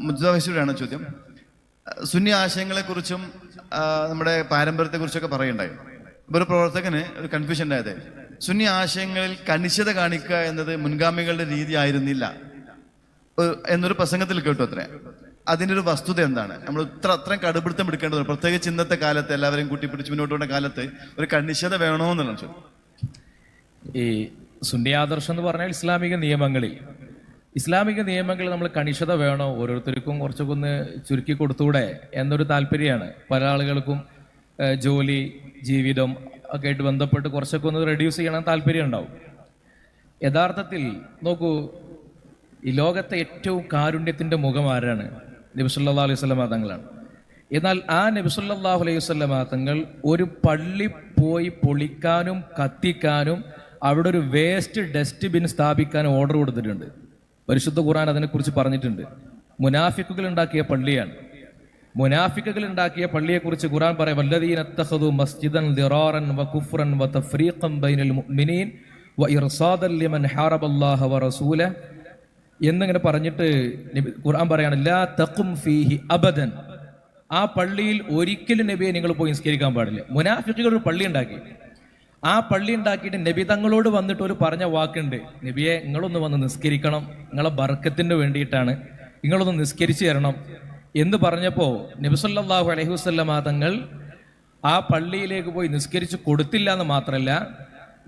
മുജാഹിഷുടെയാണ് ചോദ്യം. സുന്നി ആശയങ്ങളെക്കുറിച്ചും കുറിച്ചും നമ്മുടെ പാരമ്പര്യത്തെക്കുറിച്ചൊക്കെ പറയുണ്ടായി. ഒരു പ്രവർത്തകന് ഒരു കൺഫ്യൂഷൻ ഉണ്ടായത്. സുന്നി ആശയങ്ങളിൽ കണിശത കാണിക്കുക എന്നത് മുൻഗാമികളുടെ രീതി ആയിരുന്നില്ല. എന്നൊരു പ്രസംഗത്തിൽ കേട്ടു അത്രേ. അതിന്റെ ഒരു വസ്തുത എന്താണ്? നമ്മൾ ഇത്ര അത്രയും കടുപിടുത്തം എടുക്കേണ്ടത് പ്രത്യേകിച്ച് ഇന്നത്തെ കാലത്ത് എല്ലാവരെയും കൂട്ടിപ്പിടിച്ച് മുന്നോട്ട് പോകുന്ന കാലത്ത് ഒരു കണിശത വേണോ എന്നുള്ള ഈ സുന്നി ആദർശം എന്ന് പറഞ്ഞാൽ ഇസ്ലാമിക നിയമങ്ങളിൽ ഇസ്ലാമിക നിയമങ്ങളിൽ നമ്മൾ കണിശത വേണോ? ഓരോരുത്തർക്കും കുറച്ചൊക്കെ ഒന്ന് ചുരുക്കി കൊടുത്തൂടെ എന്നൊരു താല്പര്യമാണ്. പല ആളുകൾക്കും ജോലി ജീവിതം ഒക്കെ ആയിട്ട് ബന്ധപ്പെട്ട് കുറച്ചൊക്കെ ഒന്ന് റെഡ്യൂസ് ചെയ്യണം താല്പര്യം ഉണ്ടാവും. യഥാർത്ഥത്തിൽ നോക്കൂ ഈ ലോകത്തെ ഏറ്റവും കാരുണ്യത്തിന്റെ മുഖം ആരാണ്? നബിസുല്ലാ അലൈഹി സ്വലമ തങ്ങളാണ്. എന്നാൽ ആ നബിസുല്ലാഹു അലൈഹി സ്വലമ തങ്ങൾ ഒരു പള്ളി പോയി പൊളിക്കാനും കത്തിക്കാനും അവിടെ ഒരു വേസ്റ്റ് ഡസ്റ്റ്ബിൻ സ്ഥാപിക്കാനും ഓർഡർ കൊടുത്തിട്ടുണ്ട്. പരിശുദ്ധ ഖുർആൻ അതിനെക്കുറിച്ച് പറഞ്ഞിട്ടുണ്ട്. മുനാഫിക്കുകൾ ഉണ്ടാക്കിയ പള്ളിയാണ്. മുനാഫിക്കുകൾ ഉണ്ടാക്കിയ പള്ളിയെക്കുറിച്ച് ഖുർആൻ പറയാം വല്ലദീന തഖദു മസ്ജിദൻ ദിറാറൻ വ കുഫ്റൻ വ ബൈനൽ മുഅ്മിനീൻ വ ഇർസാദൻ ഹാറബല്ലാഹ വ റസൂല എന്നിങ്ങനെ പറഞ്ഞിട്ട് ഖുർആൻ പറയാണ് ലാ തഖും ഫീഹി അബദൻ. ആ പള്ളിയിൽ ഒരിക്കലും നബിയെ നിങ്ങൾ പോയി നിസ്കരിക്കാൻ പാടില്ല. മുനാഫിക്കുകൾ ഒരു പള്ളി ഉണ്ടാക്കി. ആ പള്ളി ഉണ്ടാക്കിയിട്ട് നബി തങ്ങളോട് വന്നിട്ട് ഒരു പറഞ്ഞ വാക്കുണ്ട്. നബിയെ നിങ്ങളൊന്ന് വന്ന് നിസ്കരിക്കണം. നിങ്ങളെ ബർക്കത്തിന് വേണ്ടിയിട്ടാണ്. നിങ്ങളൊന്ന് നിസ്കരിച്ചു തരണം. എന്ന് പറഞ്ഞപ്പോൾ നബിസല്ലാഹു അലൈഹി വസ്ലമ തങ്ങൾ ആ പള്ളിയിലേക്ക് പോയി നിസ്കരിച്ച് കൊടുത്തില്ല എന്ന് മാത്രമല്ല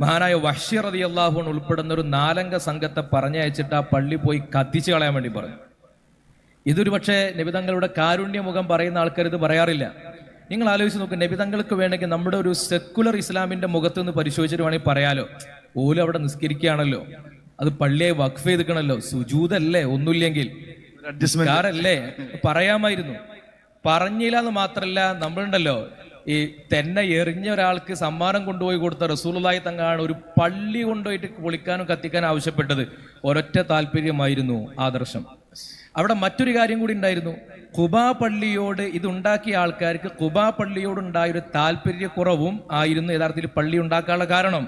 മഹാനായ വഷി റതി അള്ളാഹുൻ ഉൾപ്പെടുന്ന ഒരു നാലംഗ സംഘത്തെ പറഞ്ഞയച്ചിട്ട് ആ പള്ളി പോയി കത്തിച്ചു കളയാൻ വേണ്ടി പറഞ്ഞു. ഇതൊരു പക്ഷേ നബിതങ്ങളുടെ കാരുണ്യമുഖം പറയുന്ന ആൾക്കാർ ഇത് പറയാറില്ല. നിങ്ങൾ ആലോചിച്ച് നബി തങ്ങൾക്ക് വേണമെങ്കിൽ നമ്മുടെ ഒരു സെക്കുലർ ഇസ്ലാമിന്റെ മുഖത്ത് നിന്ന് പരിശോധിച്ചിട്ട് വേണമെങ്കിൽ പറയാലോ. ഓലും അവിടെ നിസ്കരിക്കുകയാണല്ലോ. അത് പള്ളിയെ വഖഫ് ചെയ്തിക്കണല്ലോ സുജൂതല്ലേ ഒന്നുമില്ലെങ്കിൽ. കാരല്ലേ പറയാമായിരുന്നു. പറഞ്ഞില്ല എന്ന് മാത്രല്ല നമ്മളുണ്ടല്ലോ. ഈ തന്നെ എറിഞ്ഞ ഒരാൾക്ക് സമ്മാനം കൊണ്ടുപോയി കൊടുത്ത റസൂലായി തങ്ങാണ് ഒരു പള്ളി കൊണ്ടുപോയിട്ട് പൊളിക്കാനും കത്തിക്കാനും ആവശ്യപ്പെട്ടത്. ഒരൊറ്റ താല്പര്യമായിരുന്നു ആദർശം. അവിടെ മറ്റൊരു കാര്യം കൂടി ഉണ്ടായിരുന്നു. കുബാ പള്ളിയോട് ഇതുണ്ടാക്കിയ ആൾക്കാർക്ക് കുബാ പള്ളിയോട് ഉണ്ടായ ഒരു താല്പര്യക്കുറവും ആയിരുന്നു യഥാർത്ഥത്തിൽ പള്ളി ഉണ്ടാക്കാനുള്ള കാരണം.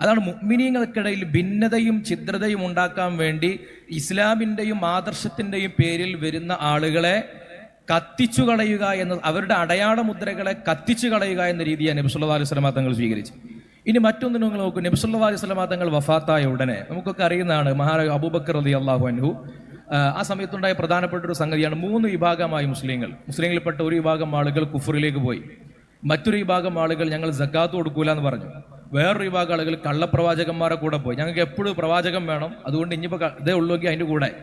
അതാണ് മുഗ്മിനീങ്ങൾക്കിടയിൽ ഭിന്നതയും ഛിദ്രതയും ഉണ്ടാക്കാൻ വേണ്ടി ഇസ്ലാമിന്റെയും ആദർശത്തിന്റെയും പേരിൽ വരുന്ന ആളുകളെ കത്തിച്ചു കളയുക എന്ന അവരുടെ അടയാള മുദ്രകളെ കത്തിച്ചു കളയുക എന്ന രീതിയാണ് നബിസുല്ലാ അലൈഹി സ്വലമാ തങ്ങൾ സ്വീകരിച്ചു ഇനി മറ്റൊന്ന് നിങ്ങൾ നോക്കൂ. നബിസുല്ലാ അലൈഹി സ്വലമാ തങ്ങൾ വഫാത്തായ ഉടനെ നമുക്കൊക്കെ അറിയുന്നതാണ് മഹാരാജ അബൂബക്കർ അലി അള്ളാഹു അൻഹു ആ, സമയത്തുണ്ടായ പ്രധാനപ്പെട്ട ഒരു സംഗതിയാണ് മൂന്ന് വിഭാഗമായി മുസ്ലിങ്ങൾ. മുസ്ലിങ്ങളിൽപ്പെട്ട ഒരു വിഭാഗം ആളുകൾ കുഫറിലേക്ക് പോയി. മറ്റൊരു വിഭാഗം ആളുകൾ ഞങ്ങൾ ജക്കാത്ത് കൊടുക്കൂല എന്ന് പറഞ്ഞു. വേറൊരു വിഭാഗം ആളുകൾ കള്ളപ്രവാചകന്മാരെ കൂടെ പോയി. ഞങ്ങൾക്ക് എപ്പോഴും പ്രവാചകം വേണം. അതുകൊണ്ട് ഇനിയിപ്പോൾ ഇതേ ഉള്ളൂങ്കിൽ അതിന്റെ കൂടെ.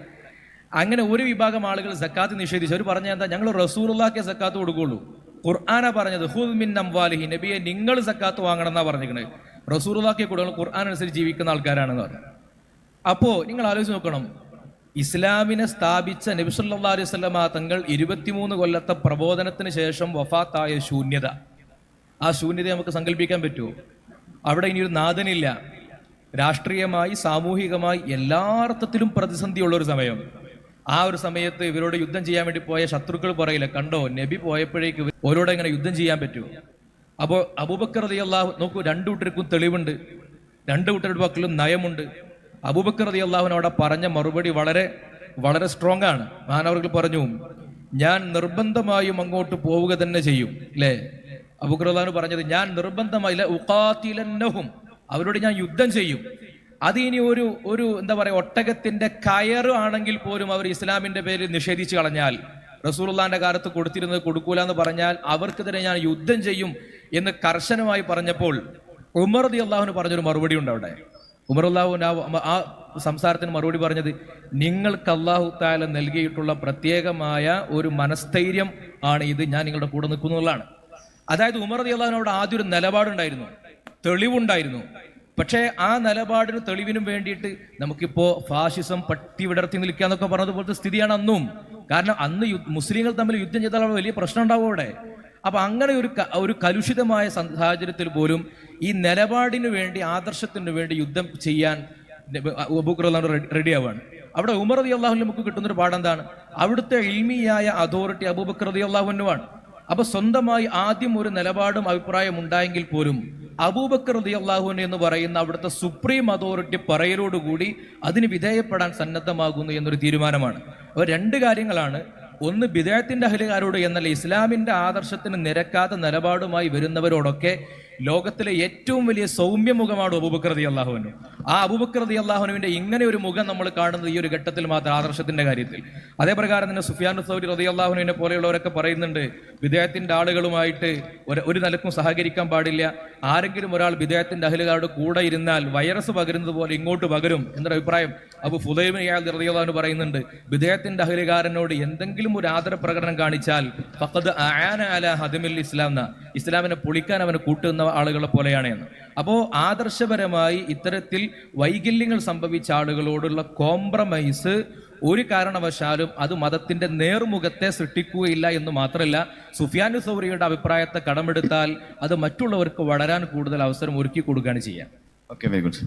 അങ്ങനെ ഒരു വിഭാഗം ആളുകൾ സക്കാത്ത് നിഷേധിച്ചു. അവർ പറഞ്ഞ എന്താ? ഞങ്ങൾ റസൂലുള്ളാക്കെ സക്കാത്ത് കൊടുക്കുള്ളൂ. ഖുർആാന പറഞ്ഞത് ഹുദ് മിൻ അംവാലിഹി നബിയെ നിങ്ങൾ സക്കാത്ത് വാങ്ങണം എന്നാണ് പറഞ്ഞിരിക്കുന്നത് റസൂലുള്ളാക്കെ കൂടുതൽ ഖുർആൻ അനുസരിച്ച് ജീവിക്കുന്ന ആൾക്കാരാണെന്ന് പറഞ്ഞു. അപ്പോൾ നിങ്ങൾ ആലോചിച്ച് നോക്കണം. ഇസ്ലാമിനെ സ്ഥാപിച്ച നബിസുല്ലാ അലൈഹി സ്വലമ തങ്ങൾ ഇരുപത്തിമൂന്ന് കൊല്ലത്തെ പ്രബോധനത്തിന് ശേഷം വഫാത്തായ ശൂന്യത. ആ ശൂന്യത നമുക്ക് സങ്കല്പിക്കാൻ പറ്റുമോ? അവിടെ ഇനിയൊരു നാഥനില്ല. രാഷ്ട്രീയമായി സാമൂഹികമായി എല്ലാ അർത്ഥത്തിലും പ്രതിസന്ധിയുള്ള ഒരു സമയം. ആ ഒരു സമയത്ത് ഇവരോട് യുദ്ധം ചെയ്യാൻ വേണ്ടി പോയ ശത്രുക്കൾ പറയില്ല. കണ്ടോ നബി പോയപ്പോഴേക്ക് ഓരോടെ എങ്ങനെ യുദ്ധം ചെയ്യാൻ പറ്റുമോ അപ്പോൾ അബൂബക്കർ റതി അള്ളാഹു നോക്കൂ രണ്ടു കൂട്ടർക്കും തെളിവുണ്ട്. രണ്ടു കൂട്ടരുടെ പക്കലും നയമുണ്ട്. അബൂബക്കർ അലി അള്ളാഹുനോടെ പറഞ്ഞ മറുപടി വളരെ വളരെ സ്ട്രോങ് ആണ്. മഹാനവർക്ക് പറഞ്ഞു ഞാൻ നിർബന്ധമായും അങ്ങോട്ട് പോവുക തന്നെ ചെയ്യും. അല്ലേ അബൂബക്കർ അള്ളാഹു പറഞ്ഞത് ഞാൻ നിർബന്ധമായി ഉഖാത്തിലന്നഹും അവരോട് ഞാൻ യുദ്ധം ചെയ്യും. അത് ഇനി ഒരു ഒരു എന്താ പറയുക ഒട്ടകത്തിന്റെ കയറ് ആണെങ്കിൽ പോലും അവർ ഇസ്ലാമിന്റെ പേരിൽ നിഷേധിച്ചു കളഞ്ഞാൽ റസൂലുള്ളാന്റെ കാലത്ത് കൊടുത്തിരുന്നത് കൊടുക്കൂല എന്ന് പറഞ്ഞാൽ അവർക്കെതിരെ ഞാൻ യുദ്ധം ചെയ്യും എന്ന് കർശനമായി പറഞ്ഞപ്പോൾ ഉമർ റതി അള്ളാഹുന് പറഞ്ഞൊരു മറുപടി ഉണ്ട് അവിടെ. അള്ളാഹുവിന് ആ സംസാരത്തിന് മറുപടി പറഞ്ഞത് നിങ്ങൾക്ക് അള്ളാഹു താല നൽകിയിട്ടുള്ള പ്രത്യേകമായ ഒരു മനസ്ഥൈര്യം ആണ് ഇത് ഞാൻ നിങ്ങളുടെ കൂടെ നിൽക്കുന്നതാണ് അതായത് ഉമർ അലി അള്ളാഹുവിനോട് ആദ്യം ഒരു നിലപാടുണ്ടായിരുന്നു തെളിവുണ്ടായിരുന്നു. പക്ഷേ ആ നിലപാടിന് തെളിവിനും വേണ്ടിയിട്ട് നമുക്കിപ്പോ ഫാഷിസം പട്ടി വിടർത്തി നിൽക്കുക എന്നൊക്കെ പറഞ്ഞതുപോലത്തെ സ്ഥിതിയാണ് അന്നും. കാരണം അന്ന് മുസ്ലിങ്ങൾ തമ്മിൽ യുദ്ധം ചെയ്താൽ വലിയ പ്രശ്നം ഉണ്ടാവും അവിടെ. അപ്പൊ അങ്ങനെ ഒരു ഒരു കലുഷിതമായ സാഹചര്യത്തിൽ പോലും ഈ നിലപാടിന് വേണ്ടി ആദർശത്തിന് വേണ്ടി യുദ്ധം ചെയ്യാൻ റെഡി ആവാണ്. അവിടെ ഉമർ റതി അള്ളാഹു നമുക്ക് കിട്ടുന്നൊരു പാഠം എന്താണ് അവിടുത്തെ ഇൽമിയായ അതോറിറ്റി അബൂബക്കർ റതി അള്ളാഹുനുമാണ് അപ്പൊ സ്വന്തമായി ആദ്യം ഒരു നിലപാടും അഭിപ്രായം ഉണ്ടായെങ്കിൽ പോലും അബൂബക്കർ റതി അള്ളാഹുവിന് എന്ന് പറയുന്ന അവിടുത്തെ സുപ്രീം അതോറിറ്റി പറയലോടുകൂടി അതിന് വിധേയപ്പെടാൻ സന്നദ്ധമാകുന്നു എന്നൊരു തീരുമാനമാണ്. അപ്പോൾ രണ്ട് കാര്യങ്ങളാണ്. ഒന്ന് വിദേഹത്തിന്റെ അഹലുകാരോട് എന്നല്ല ഇസ്ലാമിന്റെ ആദർശത്തിന് നിരക്കാത്ത നിലപാടുമായി വരുന്നവരോടൊക്കെ ലോകത്തിലെ ഏറ്റവും വലിയ സൗമ്യ മുഖമാണ് അബൂബക്കർ അള്ളാഹുവിന് ആ അബൂബക്കർ അള്ളാഹുനുവിന്റെ ഇങ്ങനെ ഒരു മുഖം നമ്മൾ കാണുന്നത് ഈ ഒരു ഘട്ടത്തിൽ മാത്രം ആദർശത്തിന്റെ കാര്യത്തിൽ. അതേപ്രകാരം തന്നെ സുഫിയാൻ സൗരി റതി അള്ളാഹുനുവിനെ പോലെയുള്ളവരൊക്കെ പറയുന്നുണ്ട് വിദേഹത്തിന്റെ ആളുകളുമായിട്ട് ഒരു നിലക്കും സഹകരിക്കാൻ പാടില്ല ആരെങ്കിലും ഒരാൾ വിദേഹത്തിന്റെ അഹലുകാരുടെ കൂടെ ഇരുന്നാൽ വൈറസ് പകരുന്നത് പോലെ ഇങ്ങോട്ട് പകരും എന്നൊരു അഭിപ്രായം അപ്പൊ ഫുദൈമിയാൽ റതിയുള്ളവന് പറയുന്നുണ്ട്. വിദേഹത്തിന്റെ അഹലുകാരനോട് എന്തെങ്കിലും ഒരു ആദര പ്രകടനം കാണിച്ചാൽ ഫഖദ് ആന അല ഹദിമിൽ ഇസ്ലാം എന്ന ഇസ്ലാമിനെ പൊളിക്കാൻ അവനെ കൂട്ടുന്ന ആളുകളെ പോലെയാണ് എന്ന്. അപ്പോ ആദർശപരമായി ഇത്തരത്തിൽ വൈകല്യങ്ങൾ സംഭവിച്ച ആളുകളോടുള്ള കോംപ്രമൈസ് ഒരു കാരണവശാലും അത് മതത്തിന്റെ നേർമുഖത്തെ സൃഷ്ടിക്കുകയില്ല എന്ന് മാത്രമല്ല സുഫിയാനു സൗറിയുടെ അഭിപ്രായത്തെ കടമെടുത്താൽ അത് മറ്റുള്ളവർക്ക് വളരാൻ കൂടുതൽ അവസരം ഒരുക്കി കൊടുക്കുകയാണ് ചെയ്യുക ഓക്കെ വെരി ഗുഡ്